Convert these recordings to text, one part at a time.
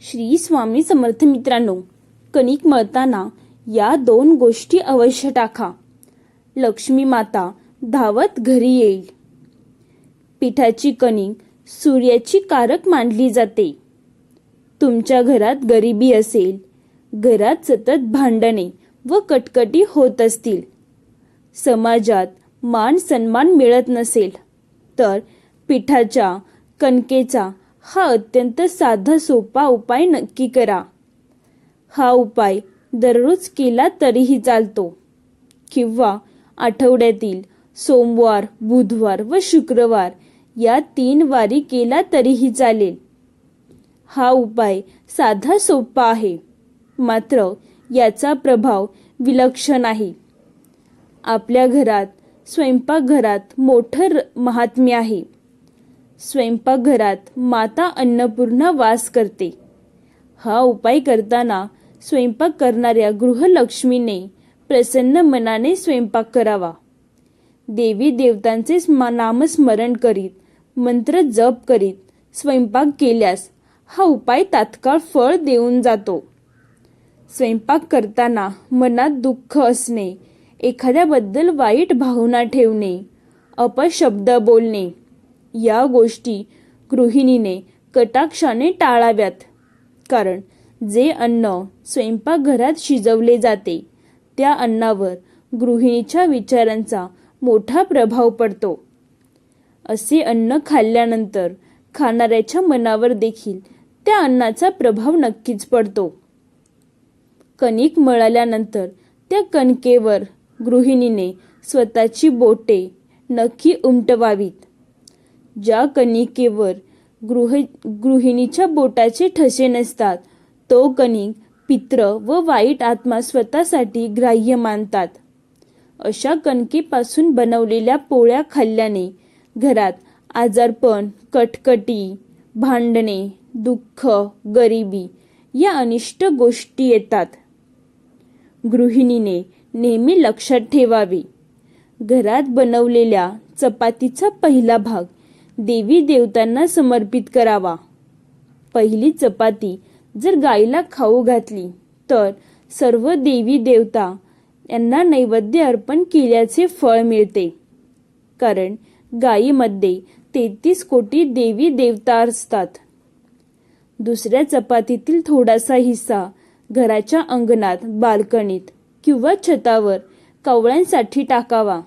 श्री स्वामी समर्थ मित्रांनो कणिक मळताना या दोन गोष्टी अवश्य टाका. लक्ष्मी माता धावत घरी येईल. पिठाची कणिक सूर्याची कारक मानली जाते. तुमच्या घरात गरिबी असेल घरात सतत भांडणे व कटकटी होत असतील. समाजात मान सन्मान मिळत नसेल तर पिठाच्या कणकेचा हा अत्यंत साधा सोपा उपाय नक्की करा. हा उपाय दररोज केला तरीही चालतो. किंवा आठवड्यातील सोमवार बुधवार व शुक्रवार या तीन वारी केला तरीही चालेल. हा उपाय साधा सोपा आहे. मात्र याचा प्रभाव विलक्षण आहे आपल्या घरात स्वयंपाकघरात मोठं र- महात्म्य आहे. स्वयंपाकघरात माता अन्नपूर्णा वास करते. हा उपाय करताना स्वयंपाक करणाऱ्या गृहलक्ष्मीने प्रसन्न मनाने स्वयंपाक करावा. देवी देवतांचे नामस्मरण करीत मंत्र जप करीत स्वयंपाक केल्यास हा उपाय तात्काळ फळ देऊन जातो. स्वयंपाक करताना मनात दुःख असणे एखाद्याबद्दल वाईट भावना ठेवणे अपशब्द बोलणे या गोष्टी गृहिणीने कटाक्षाने टाळाव्यात. कारण जे अन्न स्वयंपाकघरात शिजवले जाते त्या अन्नावर गृहिणीच्या विचारांचा मोठा प्रभाव पडतो. असे अन्न खाल्ल्यानंतर खाणाऱ्याच्या मनावर देखील त्या अन्नाचा प्रभाव नक्कीच पडतो. कणिक मळाल्यानंतर त्या कणकेवर गृहिणीने स्वतःची बोटे नक्की उमटवावीत. ज्या कणिकेवर गृह गृहिणीच्या बोटाचे ठसे नसतात तो कणिक पित्र व वाईट आत्मा स्वतःसाठी ग्राह्य मानतात. अशा कणकेपासून बनवलेल्या पोळ्या खाल्ल्याने घरात आजारपण कटकटी भांडणे दुःख गरिबी या अनिष्ट गोष्टी येतात. गृहिणीने नेहमी लक्षात ठेवावे. घरात बनवलेल्या चपातीचा पहिला भाग देवी देवतांना समर्पित करावा. पहिली चपाती जर गाईला खाऊ घातली तर सर्व देवी देवता यांना नैवेद्य अर्पण केल्याचे फळ मिळते. कारण गायीमध्ये तेहतीस कोटी देवी देवता असतात. दुसऱ्या चपातीतील थोडासा हिस्सा घराच्या अंगणात बाल्कनीत किंवा छतावर कवळ्यांसाठी टाकावा.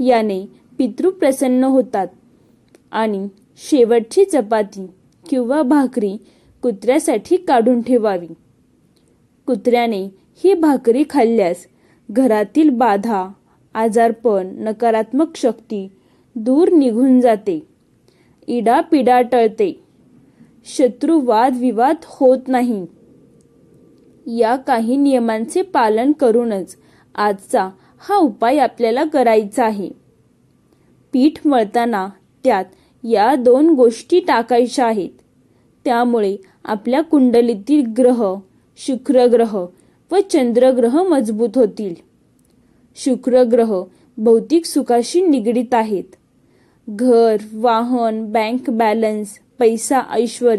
याने पितृ प्रसन्न होतात. आणि शेवटची चपाती किंवा भाकरी कुत्र्यासाठी काढून ठेवावी. कुत्र्याने ही भाकरी खाल्ल्यास घरातील बाधा आजारपण नकारात्मक शक्ती दूर निघून जाते. इडापिडा टळते. शत्रू वादविवाद होत नाही. या काही नियमांचे पालन करूनच आजचा हा उपाय आपल्याला करायचा आहे. पीठ मळताना त्यात या दोन गोष्टी टाकायच्या आहेत. त्यामुळे आपल्या कुंडलीतील ग्रह शुक्र ग्रह व चंद्रग्रह मजबूत होतील. शुक्र ग्रह भौतिक सुखाशी निगडीत आहेत. घर वाहन बँक बॅलन्स पैसा ऐश्वर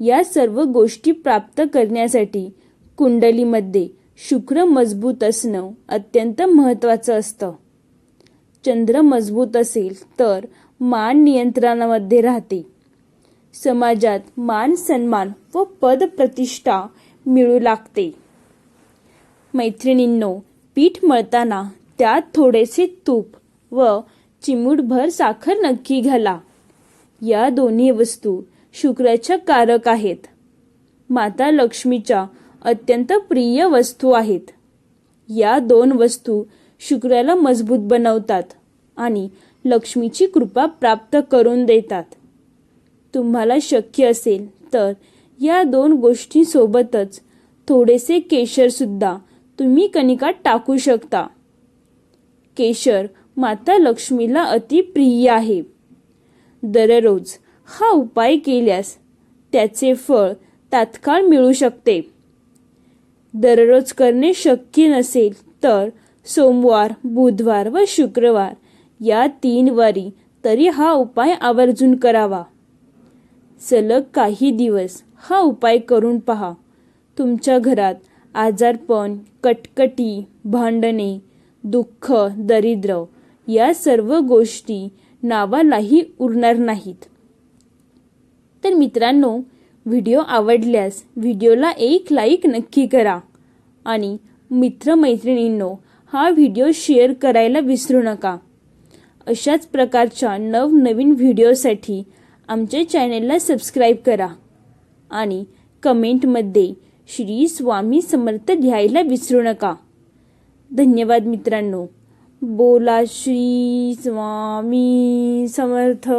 या सर्व गोष्टी प्राप्त करण्यासाठी कुंडलीमध्ये शुक्र मजबूत असणं अत्यंत महत्त्वाचं असतं. चंद्र मजबूत असेल तर मान नियंत्रणामध्ये राहते. समाजात मान सन्मान व पद प्रतिष्ठा मिळू लागते. मैत्रिणींनो पीठ मळताना त्यात थोडेसे तूप व चिमूटभर साखर नक्की घाला. या दोन्ही वस्तू शुक्राच्या कारक आहेत. माता लक्ष्मीच्या अत्यंत प्रिय वस्तू आहेत. या दोन वस्तू शुक्राला मजबूत बनवतात आणि लक्ष्मीची कृपा प्राप्त करून देतात. तुम्हाला शक्य असेल तर या दोन गोष्टींसोबतच थोडेसे केशरसुद्धा तुम्ही कणिकात टाकू शकता. केशर माता लक्ष्मीला अति प्रिय आहे. दररोज हा उपाय केल्यास त्याचे फळ तात्काळ मिळू शकते. दररोज करणे शक्य नसेल तर सोमवार बुधवार व शुक्रवार या तीन वारी तरी हा उपाय आवर्जून करावा. सलग काही दिवस हा उपाय करून पहा. तुमच्या घरात आजारपण कटकटी भांडणे दुःख दरिद्र या सर्व गोष्टी नावालाही उरणार नाहीत. तर मित्रांनो व्हिडिओ आवडल्यास व्हिडिओला एक लाईक नक्की करा आणि मित्रमैत्रिणींनो हा व्हिडिओ शेअर करायला विसरू नका. अशाच प्रकारच्या नवनवीन व्हिडिओसाठी आमच्या चॅनेलला सबस्क्राईब करा आणि कमेंटमध्ये श्री स्वामी समर्थ लिहायला विसरू नका. धन्यवाद मित्रांनो. बोला श्री स्वामी समर्थ.